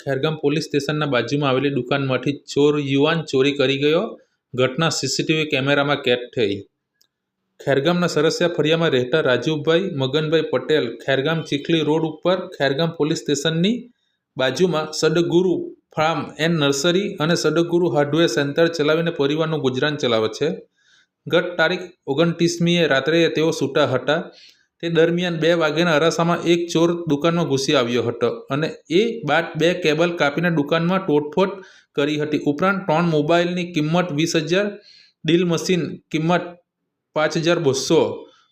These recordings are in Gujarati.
ખેરગામ પોલીસ સ્ટેશનના બાજુમાં આવેલી દુકાનમાંથી ચોર યુવાન ચોરી કરી ગયો. ઘટના સીસીટીવી કેમેરામાં કેદ થઈ. ખેરગામના સરસિયા ફળિયામાં રહેતા રાજુભાઈ મગનભાઈ પટેલ ખેરગામ ચીખલી રોડ ઉપર ખેરગામ પોલીસ સ્ટેશનની બાજુમાં સદગુરુ ફાર્મ એન્ડ નર્સરી અને સદગુરુ હાર્ડવેર સેન્ટર ચલાવીને પરિવારનું ગુજરાન ચલાવે છે. ગત તારીખ ઓગણત્રીસમીએ રાત્રે તેઓ છૂટા હતા. તે દરમિયાન બે વાગ્યાના અરાસામાં એક ચોર દુકાનમાં ઘૂસી આવ્યો હતો અને એ બાદ બે કેબલ કાપીને દુકાનમાં તોડફોડ કરી હતી. ઉપરાંત ત્રણ મોબાઈલની કિંમત વીસ હજાર, ડીલ મશીન કિંમત પાંચ હજાર બસો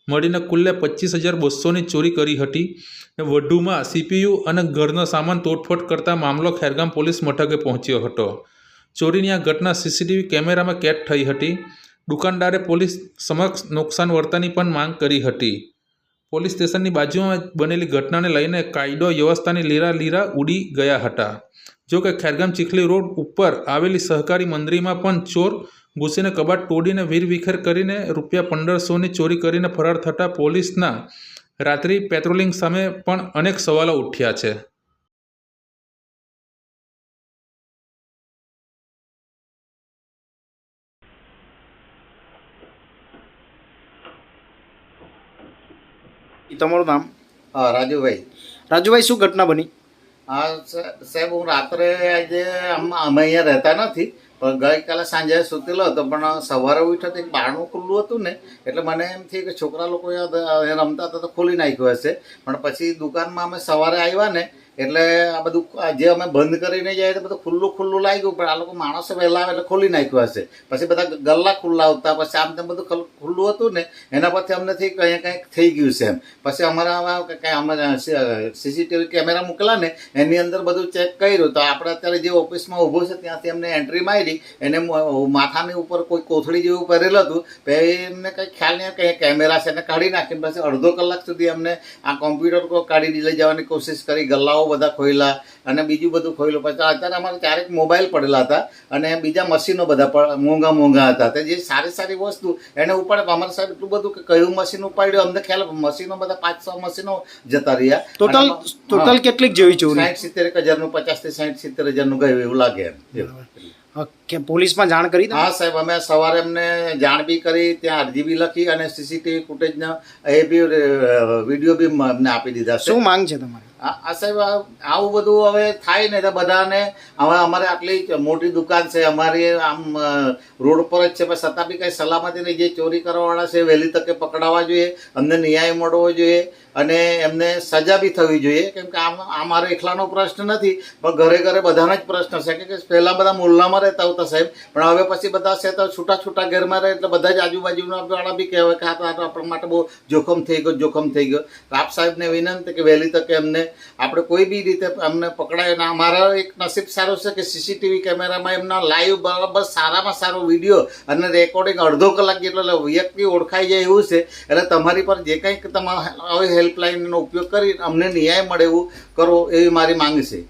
મળીને કુલ્લે પચીસ હજાર બસોની ચોરી કરી હતી. વધુમાં સીપીયુ અને ઘરનો સામાન તોડફોડ કરતા મામલો ખેરગામ પોલીસ મથકે પહોંચ્યો હતો. ચોરીની આ ઘટના સીસીટીવી કેમેરામાં કેદ થઈ હતી. દુકાનદારે પોલીસ સમક્ષ નુકસાન વર્તાની પણ માંગ કરી હતી. પોલીસ સ્ટેશનની બાજુમાં બનેલી ઘટનાને લઈને કાયદો વ્યવસ્થાની લીરા લીરા ઉડી ગયા હતા. જો કે ખેરગામ ચીખલી રોડ ઉપર આવેલી સહકારી મંદિરમાં પણ ચોર ઘૂસીને કબાટ તોડીને વીરવિખેર કરીને રૂપિયા પંદરસોની ચોરી કરીને ફરાર થતાં પોલીસના રાત્રિ પેટ્રોલિંગ સામે પણ અનેક સવાલો ઉઠ્યા છે. તમારું નામ? હા રાજુભાઈ. રાજુભાઈ શું ઘટના બની? હા સાહેબ હું રાત્રે આજે અમે અહીંયા રહેતા નથી પણ ગઈકાલે સાંજે સૂતેલો હતો પણ સવારે ઉઠ્યો તો એક બારણું ખુલ્લું હતું ને એટલે મને એમ થયું કે છોકરા લોકો રમતા હતા તો ખોલી નાખ્યું હશે. પણ પછી દુકાનમાં અમે સવારે આવ્યા ને એટલે આ બધું જે અમે બંધ કરીને જાય તો બધું ખુલ્લું ખુલ્લું લાગ્યું પણ આ લોકો માણસો વહેલા આવે એટલે ખોલી નાખ્યું હશે. પછી બધા ગલ્લા ખુલ્લા આવતા. પછી આમ તેમ બધું ખુલ્લું હતું ને, એના પરથી અમને થઈ કંઈ કંઈક થઈ ગયું છે એમ. પછી અમારા કંઈ અમારા સીસીટીવી કેમેરા મૂકેલા ને, એની અંદર બધું ચેક કર્યું. તો આપણે અત્યારે જે ઓફિસમાં ઊભો છે, ત્યાંથી અમને એન્ટ્રી મારી. એને માથાની ઉપર કોઈ કોથળી જેવું પહેરેલું હતું. તો એમને કંઈ ખ્યાલ નહીં કંઈ કેમેરા છે, એને કાઢી નાખીને પછી અડધો કલાક સુધી અમને આ કોમ્પ્યુટર કાઢી લઈ જવાની કોશિશ કરી, ગલ્લાઓ બધા ખોયલા અને બીજું બધું ખોયલું. પછી અત્યારે અમારે ક્યારેક મોબાઈલ પડેલા હતા અને બીજા મશીનો બધા મોંઘા મોંઘા હતા. તે જે સારી સારી વસ્તુ એને ઉપાડે અમારે સાહેબ એટલું બધું કે કયું મશીન ઉપાડ્યું અમને ખ્યાલ મશીનો બધા પાંચ છ મશીનો જતા રહ્યા. ટોટલ ટોટલ કેટલીક જેવી ચોરી? સાઠ સિત્તેર હજારનું પચાસથી સાઠ સિત્તેર હજારનું ગયું એવું લાગે એમ. કે પોલીસમાં જાણ કરી હા સાહેબ અમે સવારે એમને જાણ બી કરી ત્યાં અરજી બી લખી અને સીસીટીવી ફૂટેજના એ બી વીડિયો બી અમને આપી દીધા. શું માંગ છે તમારે? આ સાહેબ આ- આવું બધું હવે થાય ને તો બધાને હવે અમારે આટલી મોટી દુકાન છે અમારી આમ રોડ પર જ છે પણ છતાં બી કંઈ નહીં જે ચોરી કરવાવાળા છે વહેલી તકે પકડાવા જોઈએ અમને ન્યાય મળવો જોઈએ અને એમને સજા બી થવી જોઈએ કેમ કે આમ આ મારો એકલાનો પ્રશ્ન નથી પણ ઘરે ઘરે બધાનો જ પ્રશ્ન છે કે પહેલાં બધા મુલ્લામાં રહેતા હતા સાહેબ. પણ હવે પછી બધા છે તો છૂટા છૂટા ઘરમાં રહે એટલે બધા જ આજુબાજુના વાળા બી કહેવાય કે આ તો આપણા માટે બહુ જોખમ થઈ ગયો, જોખમ થઈ ગયો. આપ સાહેબને વિનંતી કે વહેલી તકે એમને આપણે કોઈ બી રીતે અમને પકડાય અને અમારા એક નસીબ સારું છે કે સીસીટીવી કેમેરામાં એમના લાઈવ બરાબર સારામાં સારો વીડિયો અને રેકોર્ડિંગ અડધો કલાક જેટલો વ્યક્તિ ઓળખાઈ જાય એવું છે. એટલે તમારી પર જે કંઈક તમારે હેલ્પલાઇનનો ઉપયોગ કરી અમને ન્યાય મળે એવું કરો એવી મારી માંગ છે.